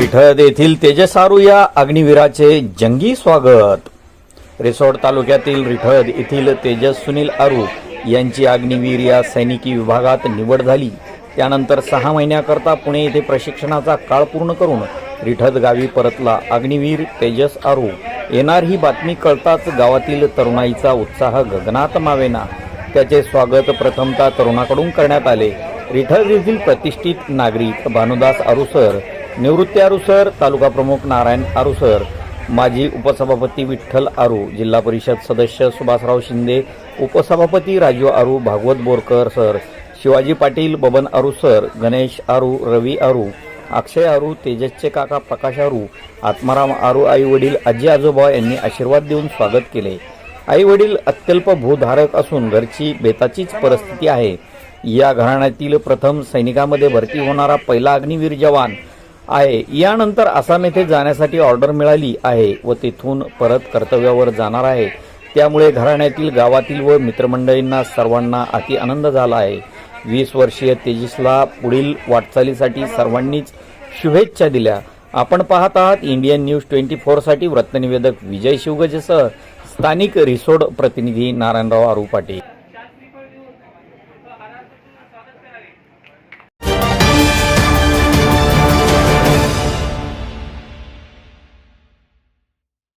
रिठद येथील तेजसारू या अग्निवीराचे जंगी स्वागत. रिसोड तालुक्यातील रिठद येथील तेजस सुनील आरू यांची अग्निवीर या सैनिकी विभागात निवड झाली. त्यानंतर सहा महिन्याकरता पुणे येथे प्रशिक्षणाचा काळ पूर्ण करून रिठद गावी परतला अग्निवीर तेजस आरू. येणार ही बातमी कळताच गावातील तरुणाईचा उत्साह गगनात मावेना. त्याचे स्वागत प्रथमता तरुणाकडून करण्यात आले. रिठद येथील प्रतिष्ठित नागरिक भानुदास आरुसर निवृत्ती आरुसर तालुका प्रमुख नारायण आरुसर माजी उपसभापती विठ्ठल आरू जिल्हा परिषद सदस्य सुभाषराव शिंदे उपसभापती राजू आरू भागवत बोरकर सर शिवाजी पाटील बबन आरू सर गणेश आरू रवी आरू अक्षय आरू तेजसचे काका प्रकाश आरू आत्माराम आरू आई वडील आजी आजोबा यांनी आशीर्वाद देऊन स्वागत केले. आई वडील अत्यल्प भूधारक असून घरची बेताचीच परिस्थिती आहे. या घराण्यातील प्रथम सैनिकामध्ये भरती होणारा पहिला अग्निवीर जवान आहे. यानंतर आसाम येथे जाण्यासाठी ऑर्डर मिळाली आहे व तेथून परत कर्तव्यावर जाणार आहे. त्यामुळे घराण्यातील गावातील व मित्रमंडळींना सर्वांना अति आनंद झाला आहे. वीस वर्षीय तेजसला पुढील वाटचालीसाठी सर्वांनीच शुभेच्छा दिल्या. आपण पाहत आहात इंडियन न्यूज ट्वेंटी फोरसाठी वृत्तनिवेदक विजय शिवगजेसह स्थानिक रिसोड प्रतिनिधी नारायणराव आरू पाटील